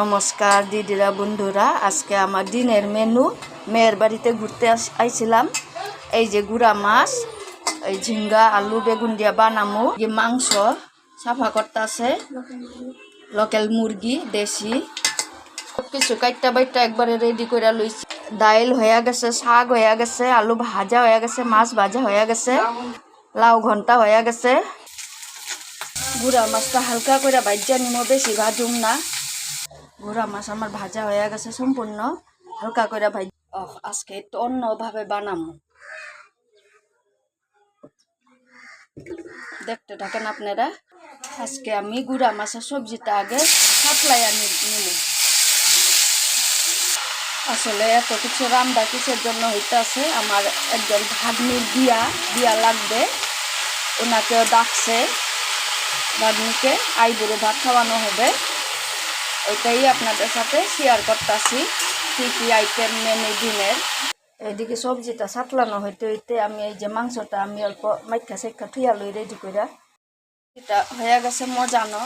নমস্কার দিদিরা, বন্ধুরা। আজকে আমার দিনের মেনু মেয়ের বাড়িতে ঘুরতে আইছিলাম। এই যে গুড়া মাছ, এই ঝিঙ্গা, আলু, বেগুন দিয়া বানামু। যে মাংস সাফা করতে আছে লোকাল মুরগি, দেশি। সব কিছু কাইটা বাইটা একবারে রেডি করে লইছি। দাইল হয়ে গেছে, শাক হয়ে গেছে, আলু ভাজা হয়ে গেছে, মাছ ভাজা হয়ে গেছে, লাউ ঘণ্টা হয়ে গেছে। গুড়া মাছটা হালকা করে ভাজ্যা নিমো, বেশি ভাজুম না। গুড়া মাছ আমার ভাজা হয়ে গেছে সম্পূর্ণ, হালকা করে ভাই আজকে একটু অন্যভাবে বানামো। দেখতে থাকেন আপনারা, আজকে আমি গুড়া মাছের সবজিটা আগে সাপ্লাই আনি নিব আসলে এত কিছু রান্না কিসের জন্য হইতেছে, আমার একজন ভাগ্নির বিয়া বিয়া লাগবে। ওনাকেও ডাকছে, ভাগ্নিকে আইবুড়ো ভাত খাওয়ানো হবে। ওইটাই আপনাদের সাথে শেয়ার করতেছি, কী কী আইটেম মেনু দিনের। এদিকে সবজিটা সাতলানো হইতে হইতে আমি এই যে মাংসটা আমি অল্প মাইখা সাইখা থুয়া লই রেডি করে এটা হয়ে গেছে মজানো।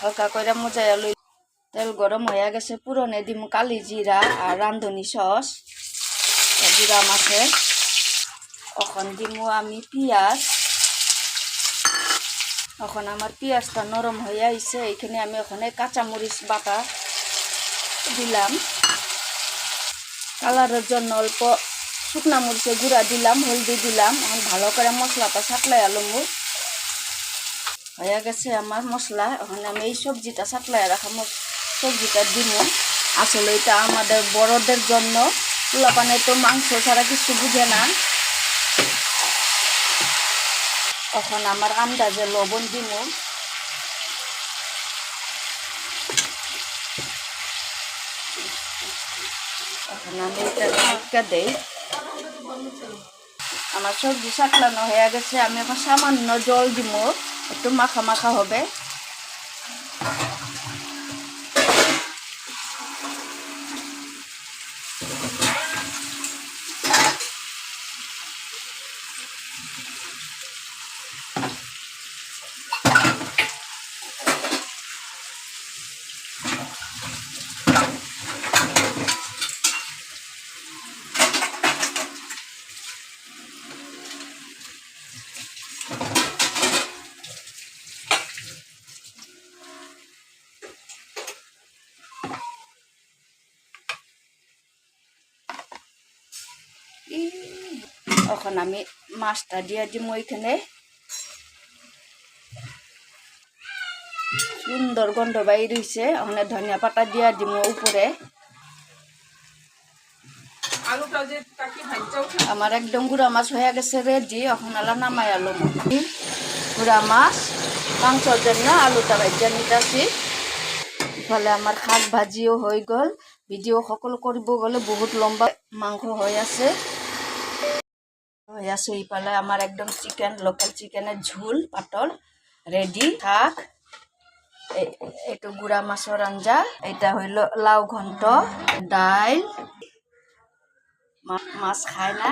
হালকা করে মজাইয়া লই, তেল গরম হয়ে গেছে, পুরনে দিম কালি জিরা আর রান্ধনি সস। জিরা মাছের। এখন দিমু আমি পিঁয়াজ। এখন আমার পেঁয়াজটা নরম হয়ে আইছে, এখানে আমি ওখানে কাঁচামরিচ বাটা দিলাম। কালারের জন্য অল্প শুকনা মরিচের গুঁড়া দিলাম, হলদি দিলাম, এখন ভালো করে মশলাটা সাতলাই আলমু হয়ে গেছে আমার মশলা, এখন আমি এই সবজিটা সাতলাই রাখা সবজিটা দিব আসলে এটা আমাদের বড়দের জন্য পোলাপানে তো মাংস ছাড়া কিছু বুঝে না। এখন আমার আন্দাজে লবণ দিব এখন আমি এটা ঢাকা আমার সবজি সাকলানো হয়ে গেছে, আমি এখন সামান্য জল দিব একটু মাখা মাখা হবে। এখন আমি মাছটা দিয়ে দিব ওইখানে। সুন্দর গন্ধ বাইর হয়েছে ওখানে ধনিয়া পাতা দিয়া দিব উপরে। আমার একদম গুড়া মাছ হয়ে গেছে রেডি এখন আলা নামাই আলু গুড়া মাছ মাংসর জন্য আলুটা ভাজিয়া নিতেছি। ইফালে আমার শাক ভাজিও হৈ গ'ল। ভিডিঅ' সকলো কৰিব গ'লে বহুত লম্বা মাংস হৈ আছে। হৈ আছে ইফালে আমার একদম চিকেন লোকাল চিকেনের ঝোল পাটল রেডি শাক একটু গুড়া মাছৰ আঞ্জা, এটা হইল লাউ ঘন্ট, ডাইল। মাছ খায় না।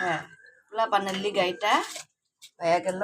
হ্যাঁ পোলা পানের লিগা এটা। হয়ে গেল।